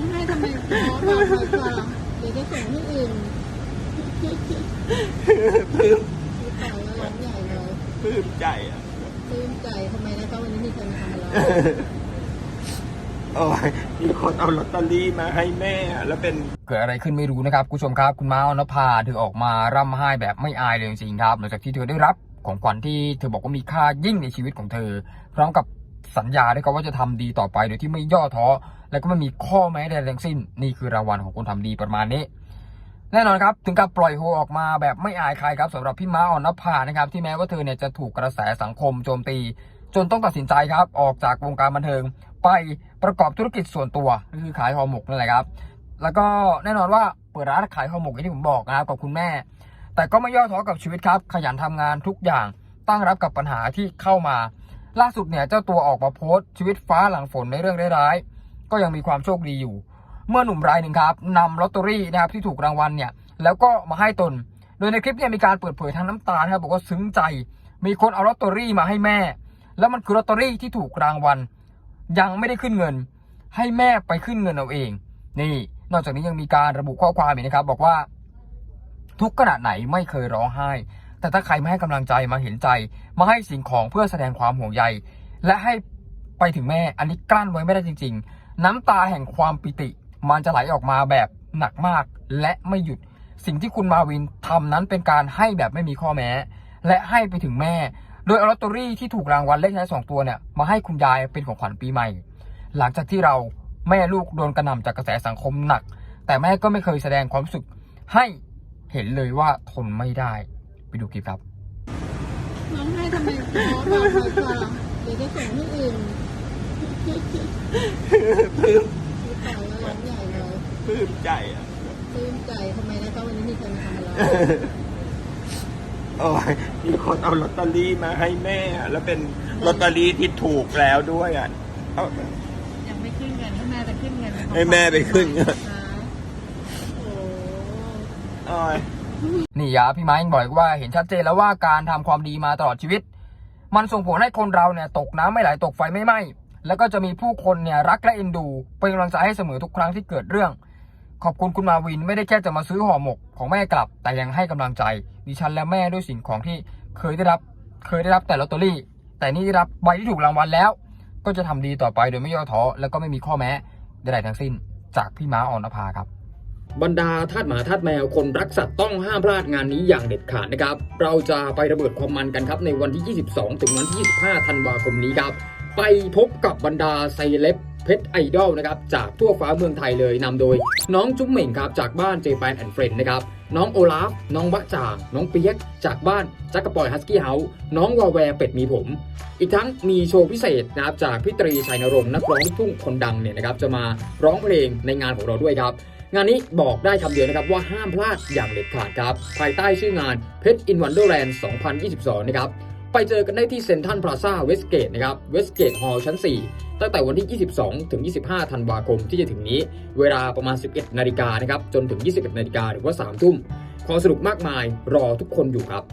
องให้ทำไมขอบอกหน่อยค่ะเดี๋ยวจะส่งให้อื่นปลื้มคือเต่าแล้วร้องใหญ่เลยปลื้มใจอะปลื้มใจทำไมนะคะวันนี้มีคนมาทำอะไรโอ้ยมีคนเอาลอตเตอรี่มาให้แม่แล้วเป็น เกิดอะไรขึ้นไม่รู้นะครับคุณผู้ชมครับคุณม้าอนภาเธอออกมาร่ำไห้แบบไม่อายเลยจริงๆครับหลังจากที่เธอได้รับของขวัญที่เธอบอกว่ามีค่ายิ่งในชีวิตของเธอ พร้อมกับ สัญญาด้วยครับว่าจะทำดีต่อไปโดยที่ไม่ย่อท้อ และก็ไม่มีข้อแม้ใดทั้งสิ้น นี่คือรางวัลของคนทำดีประมาณนี้ แน่นอนครับ ถึงกับปล่อยโฮออกมาแบบไม่อายใครครับสำหรับพี่ม้าอ่อนนภานะครับ ที่แม้ว่าเธอเนี่ยจะถูกกระแสสังคมโจมตี จนต้องตัดสินใจครับ ออกจากวงการบันเทิง ไปประกอบธุรกิจส่วนตัวคือขายห่อหมกนั่นแหละครับ แล้วก็แน่นอนว่าเปิดร้านขายห่อหมกอย่างที่ผมบอกนะครับกับคุณแม่ แต่ก็ไม่ย่อท้อกับชีวิตครับ ขยันทำงานทุกอย่างตั้งรับกับปัญหาที่เข้ามา ล่าสุดเนี่ยเจ้าตัวออกมาโพสต์ชีวิตฟ้าหลังฝนในเรื่องร้ายๆก็ยังมีความโชคดีอยู่ เมื่อหนุ่มรายหนึ่งครับนำลอตเตอรี่นะครับที่ถูกรางวัลเนี่ยแล้วก็มาให้ตน โดยในคลิปเนี่ยมีการเปิดเผยทั้งน้ำตานะครับบอกว่าซึ้งใจ มีคนเอาลอตเตอรี่มาให้แม่ แล้วมันคือลอตเตอรี่ที่ถูกรางวัลยังไม่ได้ขึ้นเงิน ให้แม่ไปขึ้นเงินเอาเอง นี่ นอกจากนี้ยังมีการระบุข้อความอีกนะครับ บอกว่า ทุกขนาดไหนไม่เคยร้องไห้ แต่ถ้าใครไม่ให้กำลังใจมาเห็นใจ มาให้สิ่งของเพื่อแสดงความห่วงใย และให้ไปถึงแม่อันนี้กลั้นไว้ไม่ได้จริง ๆ น้ำตาแห่งความปิติ มันจะไหลออกมาแบบหนักมากและไม่หยุด สิ่งที่คุณมาวินทำนั้นเป็นการให้แบบไม่มีข้อแม้ และให้ไปถึงแม่ โดยเอาลอตเตอรี่ที่ถูกรางวัลเลขท้ายสองตัวเนี่ยมาให้คุณยายเป็นของขวัญปีใหม่ หลังจากที่เราแม่ลูกโดนกระหน่ำจากกระแสสังคมหนัก แต่แม่ก็ไม่เคยแสดงความรู้สึกให้เห็นเลยว่าทนไม่ได้ ไปดูคลิปครับน้องให้ทำไมขอบอกหน่อยค่ะเดี๋ยวจะส่งให้อื่นปลื้มคือเต่าแล้วร้องใหญ่เลยปลื้มใจอะ ปลื้มใจทำไมนะคะวันนี้มีคนมาทำอะไรโอ้ยมีคนเอาลอตเตอรี่มาให้แม่แล้วเป็นลอตเตอรี่ที่ถูกแล้วด้วยอะเอา ยังไม่ขึ้นเงินให้แม่ไปขึ้นเงินให้แม่ไปขึ้นเงิน นะคะโอ้ โอ้ย นี่ยาพี่ไม้ยังบอกอีกว่าเห็นชัดเจนแล้วว่าการทำความดีมาตลอดชีวิต มันส่งผลให้คนเราเนี่ยตกน้ำไม่ไหลตกไฟไม่ไหม้แล้วก็จะมีผู้คนเนี่ยรักและเอ็นดูเป็นกำลังใจให้เสมอทุกครั้งที่เกิดเรื่อง ขอบคุณคุณมาวินไม่ได้แค่จะมาซื้อห่อหมกของแม่กลับ แต่ยังให้กำลังใจดิฉันและแม่ด้วยสิ่งของที่เคยได้รับเคยได้รับแต่ลอตเตอรี่ แต่นี่ได้รับใบที่ถูกรางวัลแล้ว ก็จะทำดีต่อไปโดยไม่ย่อท้อแล้วก็ไม่มีข้อแม้ใดๆทั้งสิ้น จากพี่ม้าออนภาครับ บรรดาทาสหมาทาสแมวคนรักสัตว์ต้องห้ามพลาดงานนี้อย่างเด็ดขาดนะครับ เราจะไประเบิดความมันกันครับในวันที่ 22 ถึงวันที่ 25 ธันวาคมนี้ครับ ไปพบกับบรรดาไซเล็บเพชรไอดอลนะครับจากทั่วฟ้าเมืองไทยเลยนำโดย น้องจุ๊มเหม่งครับจากบ้านเจแปนแอนด์เฟรนนะครับน้องโอลาฟ น้องบะจ่าง น้องเปียก จากบ้านจักรปอยฮัสกี้เฮาส์น้องวาแวร์เป็ดมีผม อีกทั้งมีโชว์พิเศษนะครับจากพี่ตรีชัยนรงค์นักร้องลูกทุ่งคนดังเนี่ยนะครับจะมาร้องเพลงในงานของเราด้วยครับ งานนี้บอกได้คำเดียวนะครับว่าห้ามพลาดอย่างเด็ดขาดครับ ภายใต้ชื่องานเพชรอินวันเดอร์แลนด์2022 นะครับ ไปเจอกันได้ที่เซ็นทรัลพลาซ่าเวสเกตนะครับเวสเกตฮอลล์ชั้น 4 ตั้งแต่วันที่ 22 ถึง 25 ธันวาคมที่จะถึงนี้ เวลาประมาณ 11 นาฬิกานะครับจนถึง 21 นาฬิกาหรือว่า 3 ทุ่มขอสรุปมากมายรอทุกคนอยู่ครับ